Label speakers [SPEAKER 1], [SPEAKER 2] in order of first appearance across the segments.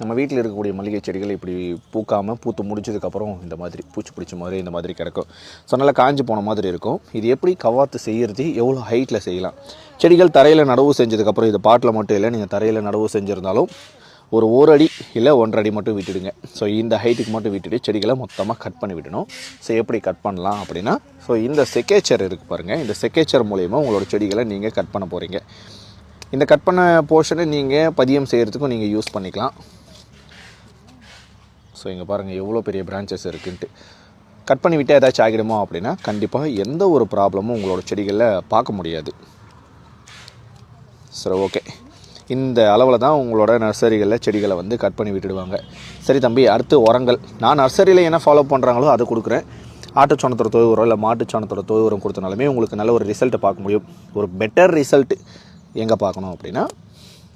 [SPEAKER 1] நம்ம வீட்டில் இருக்கக்கூடிய மல்லிகை செடிகள் இப்படி பூக்காமல் பூத்து முடிச்சதுக்கப்புறம் இந்த மாதிரி பூச்சி பிடிச்ச மாதிரி இந்த மாதிரி கிடக்கும். ஸோ நல்லா காஞ்சி போன மாதிரி இருக்கும். இது எப்படி கவாத்து செய்கிறது எவ்வளோ ஹைட்டில் செய்யலாம்? செடிகள் தரையில் நடவு செஞ்சதுக்கப்புறம் இது பாட்டில் மட்டும் இல்லை நீங்கள் தரையில் நடவு செஞ்சுருந்தாலும் ஒரு ஒரு அடி இல்லை ஒன்றரை அடி மட்டும் விட்டுடுங்க. ஸோ இந்த ஹைட்டுக்கு மட்டும் விட்டுட்டு செடிகளை மொத்தமாக கட் பண்ணி விடணும். ஸோ எப்படி கட் பண்ணலாம் அப்படின்னா ஸோ இந்த செக்கேச்சர் இருக்குது பாருங்கள் இந்த செக்கேச்சர் மூலயமா உங்களோட செடிகளை நீங்கள் கட் பண்ண போகிறீங்க இந்த கட் பண்ண போர்ஷனை நீங்கள் பதியம் செய்கிறதுக்கும் நீங்கள் யூஸ் பண்ணிக்கலாம். ஸோ இங்கே பாருங்கள் எவ்வளோ பெரிய பிரான்ச்சஸ் இருக்குன்ட்டு. கட் பண்ணி விட்டால் ஏதாச்சும் ஆகிடுமோ அப்படின்னா கண்டிப்பாக எந்த ஒரு ப்ராப்ளமும் உங்களோட செடிகளில் பார்க்க முடியாது. சரி ஓகே இந்த அளவில் தான் உங்களோட நர்சரிகளில் செடிகளை வந்து கட் பண்ணி விட்டுடுவாங்க. சரி தம்பி அடுத்து உரங்கள். நான் நர்சரியில் என்ன ஃபாலோ பண்ணுறாங்களோ அதை கொடுக்குறேன். ஆட்டுச்சாணத்தோட தொய் உரம் இல்லை மாட்டுச்சாணத்தோட தொய் உரம் கொடுத்தனாலுமே உங்களுக்கு நல்ல ஒரு ரிசல்ட்டை பார்க்க முடியும். ஒரு பெட்டர் ரிசல்ட் எங்கே பார்க்கணும் அப்படின்னா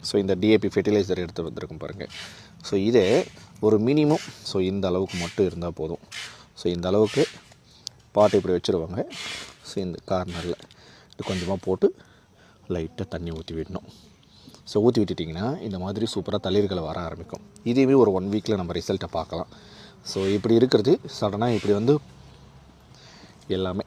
[SPEAKER 1] ஸோ இந்த டிஏபி ஃபெர்டிலைசர் எடுத்து வந்திருக்கும் பாருங்கள் ஸோ இதே ஒரு மினிமம் ஸோ இந்த அளவுக்கு மட்டும் இருந்தால் போதும். ஸோ இந்த அளவுக்கு பாட்டு இப்படி வச்சுருவாங்க. ஸோ இந்த கார்னரில் இது கொஞ்சமாக போட்டு லைட்டாக தண்ணி ஊற்றி விடணும். ஸோ ஊற்றி விட்டுட்டிங்கன்னா இந்த மாதிரி சூப்பராக தளிர்களை வர ஆரம்பிக்கும். இதுவே ஒரு ஒன் வீக்கில் நம்ம ரிசல்ட்டை பார்க்கலாம். ஸோ இப்படி இருக்கிறது சடனாக இப்படி வந்து எல்லாமே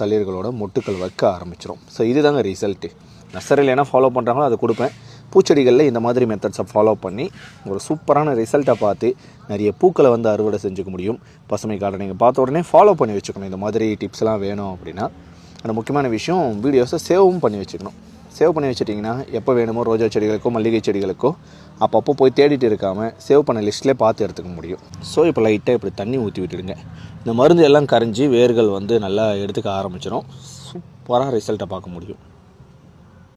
[SPEAKER 1] தளிர்களோட மொட்டுக்கள் வைக்க ஆரம்பிச்சிடும் ஸோ இதுதாங்க ரிசல்ட்டு நர்சரியில் என்ன ஃபாலோ பண்ணுறாங்களோ அதை கொடுப்பேன். பூச்செடிகளில் இந்த மாதிரி மெத்தட்ஸை ஃபாலோ பண்ணி ஒரு சூப்பரான ரிசல்ட்டை பார்த்து நிறைய பூக்களை வந்து அறுவடை செஞ்சுக்க முடியும். பசுமை கார்டனிங்கை பார்த்த உடனே ஃபாலோ பண்ணி வச்சுக்கணும். இந்த மாதிரி டிப்ஸ்லாம் வேணும் அப்படின்னா. அந்த முக்கியமான விஷயம் வீடியோஸை சேவும் பண்ணி வச்சுக்கணும். சேவ் பண்ணி வச்சுட்டிங்கன்னா எப்போ வேணுமோ ரோஜா செடிகளுக்கோ மல்லிகை செடிகளுக்கோ அப்பப்போ போய் தேடிட்டு இருக்காமல் சேவ் பண்ண லிஸ்ட்லேயே பார்த்து எடுத்துக்க முடியும். ஸோ இப்போ லைட்டாக இப்படி தண்ணி ஊற்றி விட்டுடுங்க. இந்த மருந்து எல்லாம் கரைஞ்சி வேர்கள் வந்து நல்லா எடுத்துக்க ஆரம்பிச்சிடும் சூப்பராக ரிசல்ட்டை பார்க்க முடியும்.